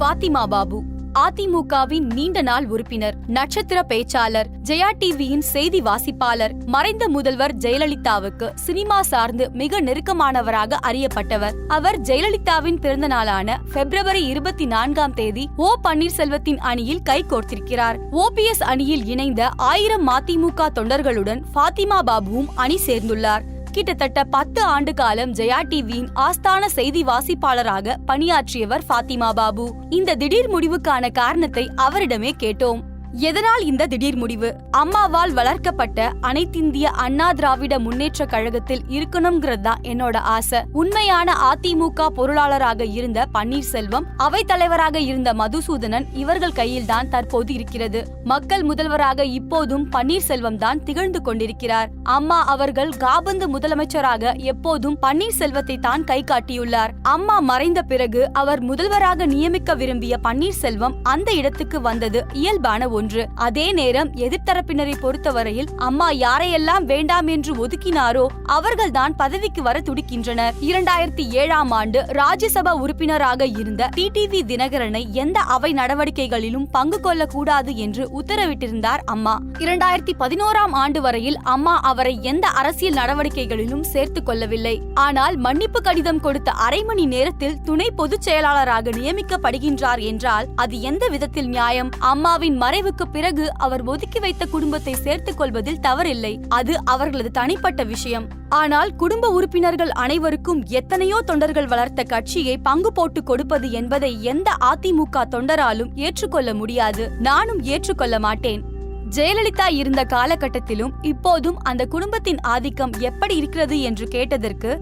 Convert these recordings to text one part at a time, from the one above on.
ஃபாத்திமா பாபு அதிமுகவின் நீண்ட நாள் உறுப்பினர் நட்சத்திர பேச்சாளர் ஜெயா டிவியின் செய்தி வாசிப்பாளர் மறைந்த முதல்வர் ஜெயலலிதாவுக்கு சினிமா சார்ந்து மிக நெருக்கமானவராக அறியப்பட்டவர். அவர் ஜெயலலிதாவின் பிறந்த நாளான பிப்ரவரி இருபத்தி நான்காம் தேதி ஓ பன்னீர்செல்வத்தின் அணியில் கை கோர்த்திருக்கிறார். ஓபிஎஸ் அணியில் இணைந்த ஆயிரம் மதிமுக தொண்டர்களுடன் ஃபாத்திமா பாபுவும் அணி சேர்ந்துள்ளார். கிட்டத்தட்ட பத்து ஆண்டு காலம் ஜெயா டிவியின் ஆஸ்தான செய்தி வாசிப்பாளராக பணியாற்றியவர் ஃபாத்திமா பாபு. இந்த திடீர் முடிவுக்கான காரணத்தை அவரிடமே கேட்டோம். எதனால் இந்த திடீர் முடிவு? அம்மாவால் வளர்க்கப்பட்ட அனைத்திந்திய அண்ணா திராவிட முன்னேற்ற கழகத்தில் இருக்கணுங்கிறது தான் என்னோட ஆசை. உண்மையான அதிமுக பொருளாளராக இருந்த பன்னீர்செல்வம் அவைத் தலைவராக இருந்த மதுசூதனன் இவர்கள் கையில் தான் தற்போது இருக்கிறது. மக்கள் முதல்வராக இப்போதும் பன்னீர்செல்வம் தான் திகழ்ந்து கொண்டிருக்கிறார். அம்மா அவர்கள் காபந்து முதலமைச்சராக எப்போதும் பன்னீர்செல்வத்தை தான் கை காட்டியுள்ளார். அம்மா மறைந்த பிறகு அவர் முதல்வராக நியமிக்க விரும்பிய பன்னீர்செல்வம் அந்த இடத்துக்கு வந்தது இயல்பான ஒன்று. அதே நேரம் எதிர்த்தரப்பினரை பொறுத்தவரையில் அம்மா யாரையெல்லாம் வேண்டாம் என்று ஒதுக்கினாரோ அவர்கள்தான் பதவிக்கு வர துடிக்கின்றனர். இரண்டாயிரத்தி ஏழாம் ஆண்டு ராஜ்யசபா உறுப்பினராக இருந்த டிடிவி தினகரனை எந்த அவை நடவடிக்கைகளிலும் பங்கு கொள்ளக்கூடாது என்று உத்தரவிட்டிருந்தார் அம்மா. இரண்டாயிரத்தி பதினோராம் ஆண்டு வரையில் அம்மா அவரை எந்த அரசியல் நடவடிக்கைகளிலும் சேர்த்துக் கொள்ளவில்லை. ஆனால் மன்னிப்பு கடிதம் கொடுத்த அரை மணி நேரத்தில் துணை பொதுச் செயலாளராக நியமிக்கப்படுகின்றார் என்றால் அது எந்த விதத்தில் நியாயம்? அம்மாவின் மறைவு மறைவுக்கு பிறகு அவர் ஒதுக்கி வைத்த குடும்பத்தை சேர்த்துக் கொள்வதில் தவறில்லை. அது அவர்களது தனிப்பட்ட விஷயம். ஆனால் குடும்ப உறுப்பினர்கள் அனைவருக்கும் எத்தனையோ தொண்டர்கள் வளர்த்த கட்சியை பங்கு போட்டு கொடுப்பது என்பதை எந்த அதிமுக தொண்டராலும் ஏற்றுக்கொள்ள முடியாது. நானும் ஏற்றுக்கொள்ள மாட்டேன். ஜெயலலிதா இருந்த காலகட்டத்திலும் இப்போதும் அந்த குடும்பத்தின் ஆதிக்கம் எப்படி இருக்கிறது என்று கேட்டதற்கு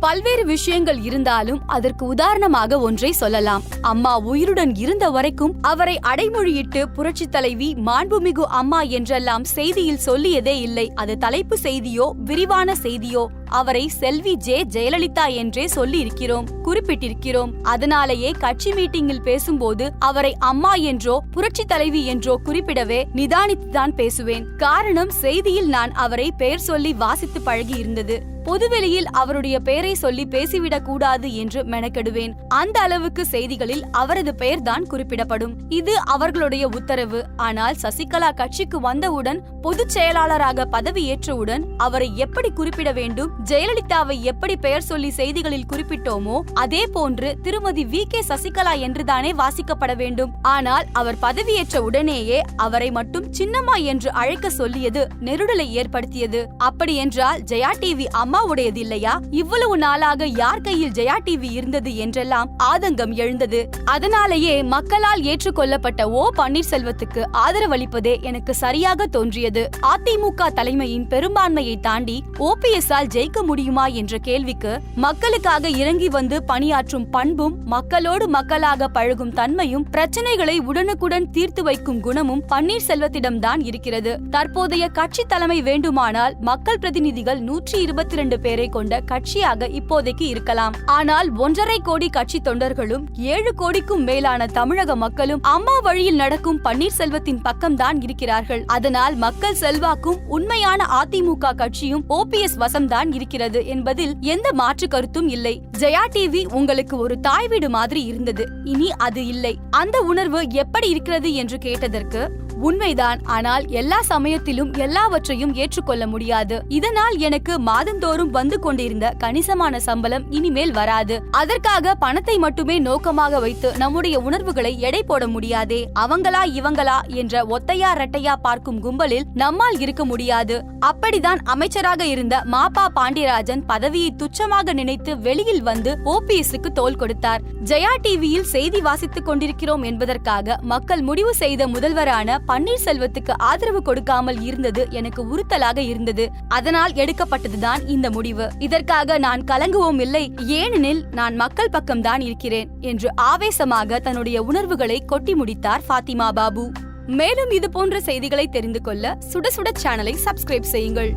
பல்வேறு விஷயங்கள் இருந்தாலும் அதற்கு உதாரணமாக ஒன்றை சொல்லலாம். அம்மா உயிருடன் இருந்த வரைக்கும் அவரை அடைமொழியிட்டு புரட்சி தலைவி மாண்புமிகு அம்மா என்றெல்லாம் செய்தியில் சொல்லியதே இல்லை. அது தலைப்பு செய்தியோ விரிவான செய்தியோ அவரை செல்வி ஜே ஜெயலலிதா என்றே சொல்லி இருக்கிறோம் குறிப்பிட்டிருக்கிறோம். அதனாலேயே கட்சி மீட்டிங்கில் பேசும்போது அவரை அம்மா என்றோ புரட்சி தலைவி என்றோ குறிப்பிடவே நிதானித்துதான் பேசுவேன். காரணம் செய்தியில் நான் அவரை பெயர் சொல்லி வாசித்து பழகி இருந்தது பொதுவெளியில் அவருடைய பெயரை சொல்லி பேசிவிடக் கூடாது என்று மெனக்கெடுவேன். அந்த அளவுக்கு செய்திகளில் அவரது பெயர்தான் குறிப்பிடப்படும். இது அவர்களுடைய உத்தரவு. ஆனால் சசிகலா கட்சிக்கு வந்தவுடன் பொதுச் செயலாளராக பதவியேற்றவுடன் அவரை எப்படி குறிப்பிட வேண்டும்? ஜெயலலிதாவை எப்படி பெயர் சொல்லி செய்திகளில் குறிப்பிட்டோமோ அதே போன்று திருமதி வி. கே. சசிகலா என்றுதானே வாசிக்கப்பட வேண்டும். ஆனால் அவர் பதவியேற்ற உடனேயே அவரை மட்டும் சின்னம்மா என்று அழைக்க சொல்லியது நெருடலை ஏற்படுத்தியது. அப்படி என்றால் ஜெயா டிவி அம்மா அம்மாவுடையது இல்லையா இவ்வளவு நாளாக யார் கையில் ஜெயா டிவி இருந்தது என்றெல்லாம் ஆதங்கம் எழுந்தது. அதனாலேயே மக்களால் ஏற்றுக்கொள்ளப்பட்ட ஓ பன்னீர்செல்வத்துக்கு ஆதரவளிப்பதே எனக்கு சரியாக தோன்றியது. அதிமுக தலைமையின் பெரும்பான்மையை தாண்டி ஓபிஎஸ்ஆல் ஜெயிக்க முடியுமா என்ற கேள்விக்கு மக்களுக்காக இறங்கி வந்து பணியாற்றும் பண்பும் மக்களோடு மக்களாக பழகும் தன்மையும் பிரச்சனைகளை உடனுக்குடன் தீர்த்து வைக்கும் குணமும் பன்னீர்செல்வத்திடம்தான் இருக்கிறது. தற்போதைய கட்சி தலைமை வேண்டுமானால் மக்கள் பிரதிநிதிகள் நூற்றி இருபத்தி இரண்டு பேரை கொண்ட கட்சியாக இப்போதைக்கு இருக்கலாம். ஆனால் ஒன்றரை கோடி கட்சி தொண்டர்களும் ஏழு கோடிக்கும் மேலான தமிழக மக்களும் அம்மா வழியில் நடக்கும் பன்னீர்செல்வத்தின் பக்கம்தான் இருக்கிறார்கள். அதனால் மக்கள் செல்வாக்கும் உண்மையான அதிமுக கட்சியும் ஓபிஎஸ் வசம்தான் இருக்கிறது என்பதில் எந்த மாற்று கருத்தும் இல்லை. ஜெயா டிவி உங்களுக்கு ஒரு தாய் வீடு மாதிரி இருந்தது. இனி அது இல்லை. அந்த உணர்வு எப்படி இருக்கிறது என்று கேட்டதற்கு உண்மைதான். ஆனால் எல்லா சமயத்திலும் எல்லாவற்றையும் ஏற்றுக்கொள்ள முடியாது. இதனால் எனக்கு மாதந்தோறும் வந்து கொண்டிருந்த கணிசமான சம்பளம் இனிமேல் வராது. அதற்காக பணத்தை மட்டுமே நோக்கமாக வைத்து நம்முடைய உணர்வுகளை எடை போட முடியாதே. அவங்களா இவங்களா என்ற ஒத்தையா ரெட்டையா பார்க்கும் கும்பலில் நம்மால் இருக்க முடியாது. அப்படிதான் அமைச்சராக இருந்த மாப்பா பாண்டியராஜன் பதவியை துச்சமாக நினைத்து வெளியில் வந்து ஓபிஎஸ்க்கு தோல் கொடுத்தார். ஜெயா டிவியில் செய்தி வாசித்துக் கொண்டிருக்கிறோம் என்பதற்காக மக்கள் முடிவு செய்த முதல்வரான பன்னீர்செல்வத்துக்கு ஆதரவு கொடுக்காமல் இருந்தது எனக்கு உறுத்தலாக இருந்தது. அதனால் எடுக்கப்பட்டதுதான் இந்த முடிவு. இதற்காக நான் கலங்குவோம் இல்லை. ஏனெனில் நான் மக்கள் பக்கம்தான் இருக்கிறேன் என்று ஆவேசமாக தன்னுடைய உணர்வுகளை கொட்டி முடித்தார் ஃபாத்திமா பாபு. மேலும் இது போன்ற செய்திகளை தெரிந்து கொள்ள சுட சுட சேனலை சப்ஸ்கிரைப் செய்யுங்கள்.